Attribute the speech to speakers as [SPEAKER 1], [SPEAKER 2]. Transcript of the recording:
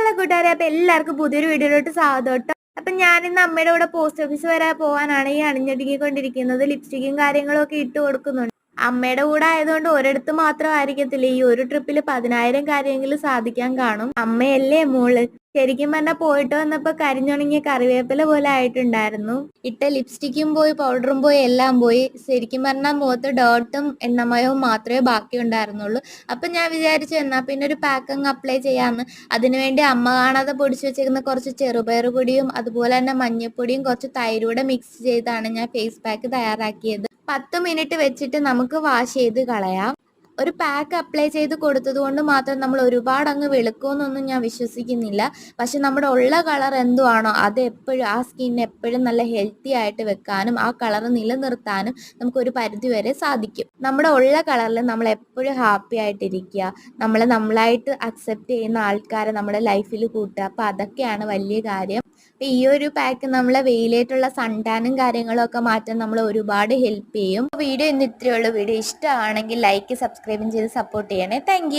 [SPEAKER 1] Hello കൂട്ടുകാരെ അപ്പൊ എല്ലാവർക്കും പുതിയൊരു വീഡിയോയിലോട്ട് സ്വാഗതം അപ്പൊ ഞാനിന്ന് അമ്മയുടെ കൂടെ പോസ്റ്റ് ഓഫീസ് വരെ പോവാനാണ് ഈ അണിഞ്ഞൊടുക്കിക്കൊണ്ടിരിക്കുന്നത് ലിപ്സ്റ്റിക്കും കാര്യങ്ങളും ഒക്കെ ഇട്ട് കൊടുക്കുന്നുണ്ട്. അമ്മയുടെ കൂടെ ആയതുകൊണ്ട് ഒരിടത്ത് മാത്രം ആയിരിക്കത്തില്ല ഈ ഒരു ട്രിപ്പിൽ പതിനായിരം കാര്യമെങ്കിലും സാധിക്കാൻ കാണും. അമ്മയല്ലേ മോൾ? ശരിക്കും പറഞ്ഞാൽ പോയിട്ട് വന്നപ്പോ കരിഞ്ഞുണങ്ങിയ കറിവേപ്പില പോലെ ആയിട്ടുണ്ടായിരുന്നു. ഇട്ട ലിപ്സ്റ്റിക്കും പോയി പൗഡറും പോയി എല്ലാം പോയി. ശരിക്കും പറഞ്ഞാൽ മുഖത്ത് ഡേർട്ടും എണ്ണമയവും മാത്രമേ ബാക്കി ഉണ്ടായിരുന്നുള്ളൂ. അപ്പൊ ഞാൻ വിചാരിച്ചു എന്നാ പിന്നെ ഒരു പാക്ക് അങ്ങ് അപ്ലൈ ചെയ്യാന്ന്. അതിനുവേണ്ടി അമ്മ കാണാതെ പൊടിച്ചു വെച്ചിരിക്കുന്ന കുറച്ച് ചെറുപയർ പൊടിയും അതുപോലെ തന്നെ മഞ്ഞൾപ്പൊടിയും കുറച്ച് തൈരൂടെ മിക്സ് ചെയ്താണ് ഞാൻ ഫേസ് പാക്ക് തയ്യാറാക്കിയത്. പത്ത് മിനിറ്റ് വെച്ചിട്ട് നമുക്ക് വാഷ് ചെയ്ത് കളയാം. ഒരു പാക്ക് അപ്ലൈ ചെയ്ത് കൊടുത്തത് കൊണ്ട് മാത്രം നമ്മൾ ഒരുപാട് അങ്ങ് വെളുക്കുമെന്നൊന്നും ഞാൻ വിശ്വസിക്കുന്നില്ല. പക്ഷെ നമ്മുടെ ഉള്ള കളർ എന്തുവാണോ അത് എപ്പോഴും ആ സ്കിന്നിന് എപ്പോഴും നല്ല ഹെൽത്തി ആയിട്ട് വെക്കാനും ആ കളർ നിലനിർത്താനും നമുക്കൊരു പരിധി വരെ സാധിക്കും. നമ്മുടെ ഉള്ള കളറിൽ നമ്മൾ എപ്പോഴും ഹാപ്പി ആയിട്ടിരിക്കുക. നമ്മളെ നമ്മളായിട്ട് അക്സെപ്റ്റ് ചെയ്യുന്ന ആൾക്കാരെ നമ്മുടെ ലൈഫിൽ കൂട്ടുക. അപ്പോൾ അതൊക്കെയാണ് വലിയ കാര്യം. അപ്പം ഈ ഒരു പാക്ക് നമ്മളെ വെയിലേറ്റുള്ള സൺടാനും കാര്യങ്ങളും ഒക്കെ മാറ്റാൻ നമ്മൾ ഒരുപാട് ഹെൽപ്പ് ചെയ്യും. വീഡിയോ ഇന്ന് ഇത്രയുള്ള വീഡിയോ ഇഷ്ടമാണെങ്കിൽ ലൈക്ക് സബ്സ്ക്രൈബും ചെയ്ത് സപ്പോർട്ട് ചെയ്യണേ. താങ്ക്